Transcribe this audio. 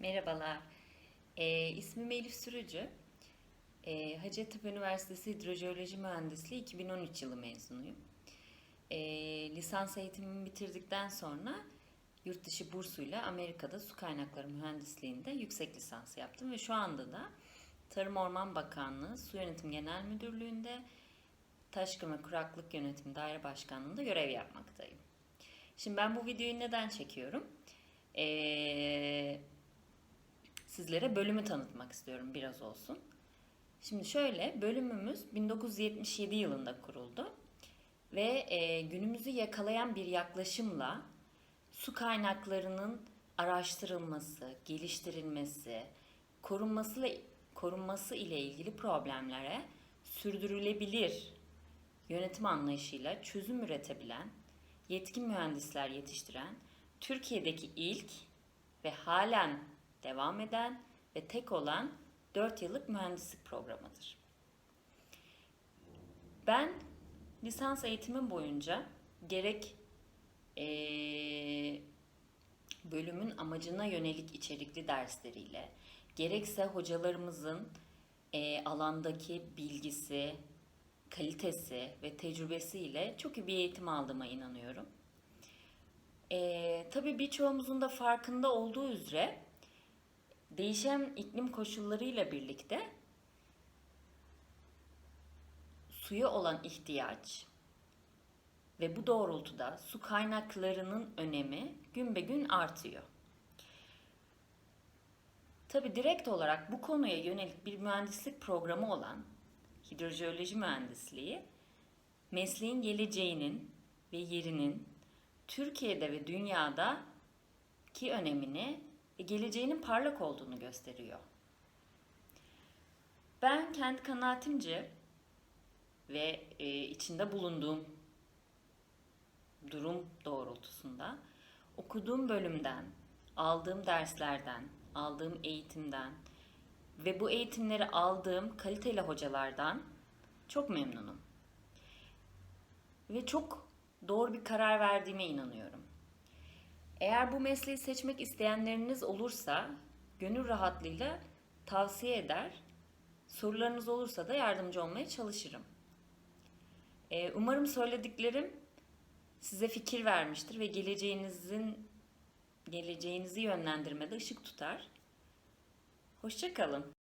Merhabalar. Ee, ismim Elif Sürücü. Ee, Hacettepe Üniversitesi Hidrojeoloji Mühendisliği 2013 yılı mezunuyum. Ee, lisans eğitimimi bitirdikten sonra yurt dışı bursuyla Amerika'da su kaynakları mühendisliğinde yüksek lisans yaptım ve şu anda da Tarım Orman Bakanlığı Su Yönetim Genel Müdürlüğü'nde Taşkın ve Kuraklık Yönetimi Daire Başkanlığı'nda görev yapmaktayım. Şimdi ben bu videoyu neden çekiyorum? Ee, sizlere bölümü tanıtmak istiyorum biraz olsun. Şimdi şöyle bölümümüz 1977 yılında kuruldu ve e, günümüzü yakalayan bir yaklaşımla su kaynaklarının araştırılması, geliştirilmesi, korunması korunması ile ilgili problemlere sürdürülebilir yönetim anlayışıyla çözüm üretebilen, yetkin mühendisler yetiştiren, Türkiye'deki ilk ve halen devam eden ve tek olan 4 yıllık mühendislik programıdır. Ben lisans eğitimim boyunca gerek eee, bölümün amacına yönelik içerikli dersleriyle, gerekse hocalarımızın eee, alandaki bilgisi, kalitesi ve tecrübesiyle çok iyi bir eğitim aldığıma inanıyorum. Ee, tabii birçoğumuzun da farkında olduğu üzere değişen iklim koşullarıyla birlikte suya olan ihtiyaç ve bu doğrultuda su kaynaklarının önemi gün be gün artıyor. Tabii direkt olarak bu konuya yönelik bir mühendislik programı olan hidrojeoloji mühendisliği mesleğin geleceğinin ve yerinin Türkiye'de ve dünyada ki önemini ve geleceğinin parlak olduğunu gösteriyor. Ben kendi kanaatimce ve e, içinde bulunduğum durum doğrultusunda okuduğum bölümden, aldığım derslerden, aldığım eğitimden ve bu eğitimleri aldığım kaliteli hocalardan çok memnunum. Ve çok doğru bir karar verdiğime inanıyorum. Eğer bu mesleği seçmek isteyenleriniz olursa gönül rahatlığıyla tavsiye eder. Sorularınız olursa da yardımcı olmaya çalışırım. Ee, umarım söylediklerim size fikir vermiştir ve geleceğinizin geleceğinizi yönlendirmede ışık tutar. Hoşçakalın.